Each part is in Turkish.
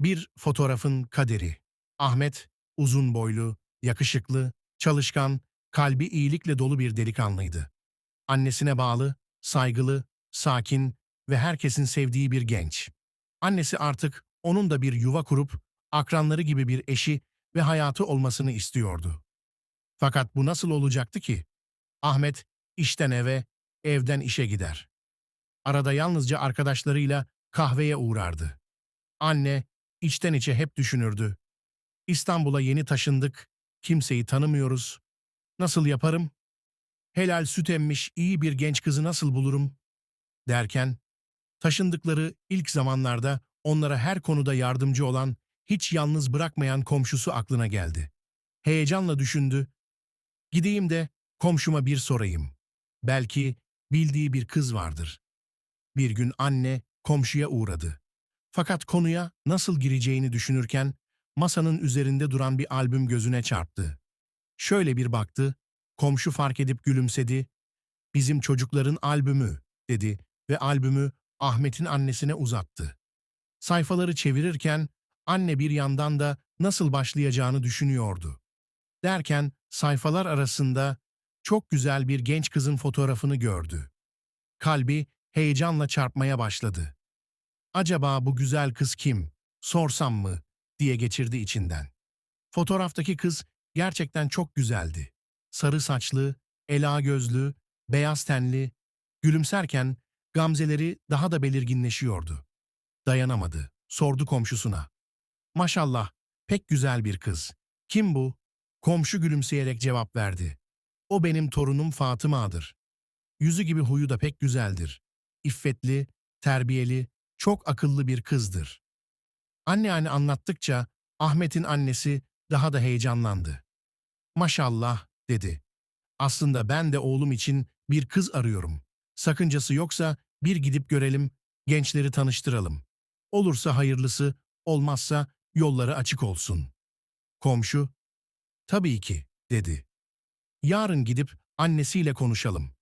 Bir fotoğrafın kaderi. Ahmet, uzun boylu, yakışıklı, çalışkan, kalbi iyilikle dolu bir delikanlıydı. Annesine bağlı, saygılı, sakin ve herkesin sevdiği bir genç. Annesi artık onun da bir yuva kurup, akranları gibi bir eşi ve hayatı olmasını istiyordu. Fakat bu nasıl olacaktı ki? Ahmet, işten eve, evden işe gider. Arada yalnızca arkadaşlarıyla kahveye uğrardı. Anne, içten içe hep düşünürdü. İstanbul'a yeni taşındık, kimseyi tanımıyoruz. Nasıl yaparım? Helal süt emmiş iyi bir genç kızı nasıl bulurum? Derken, taşındıkları ilk zamanlarda onlara her konuda yardımcı olan, hiç yalnız bırakmayan komşusu aklına geldi. Heyecanla düşündü. Gideyim de komşuma bir sorayım. Belki bildiği bir kız vardır. Bir gün anne komşuya uğradı. Fakat konuya nasıl gireceğini düşünürken masanın üzerinde duran bir albüm gözüne çarptı. Şöyle bir baktı, komşu fark edip gülümsedi. Bizim çocukların albümü dedi ve albümü Ahmet'in annesine uzattı. Sayfaları çevirirken anne bir yandan da nasıl başlayacağını düşünüyordu. Derken sayfalar arasında çok güzel bir genç kızın fotoğrafını gördü. Kalbi heyecanla çarpmaya başladı. Acaba bu güzel kız kim? Sorsam mı? diye geçirdi içinden. Fotoğraftaki kız gerçekten çok güzeldi. Sarı saçlı, ela gözlü, beyaz tenli, gülümserken gamzeleri daha da belirginleşiyordu. Dayanamadı, sordu komşusuna. Maşallah, pek güzel bir kız. Kim bu? Komşu gülümseyerek cevap verdi. O benim torunum Fatıma'dır. Yüzü gibi huyu da pek güzeldir. İffetli, terbiyeli, çok akıllı bir kızdır. Anne anne anlattıkça Ahmet'in annesi daha da heyecanlandı. Maşallah dedi. Aslında ben de oğlum için bir kız arıyorum. Sakıncası yoksa bir gidip görelim, gençleri tanıştıralım. Olursa hayırlısı, olmazsa yolları açık olsun. Komşu, tabii ki, dedi. Yarın gidip annesiyle konuşalım.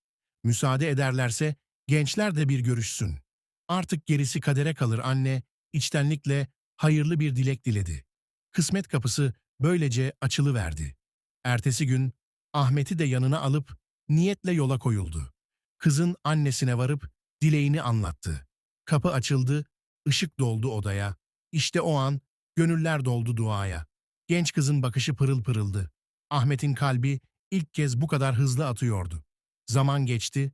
Müsaade ederlerse gençler de bir görüşsün. Artık gerisi kadere kalır anne, içtenlikle hayırlı bir dilek diledi. Kısmet kapısı böylece açılıverdi. Ertesi gün Ahmet'i de yanına alıp niyetle yola koyuldu. Kızın annesine varıp dileğini anlattı. Kapı açıldı, ışık doldu odaya. İşte o an gönüller doldu duaya. Genç kızın bakışı pırıl pırıldı. Ahmet'in kalbi ilk kez bu kadar hızlı atıyordu. Zaman geçti,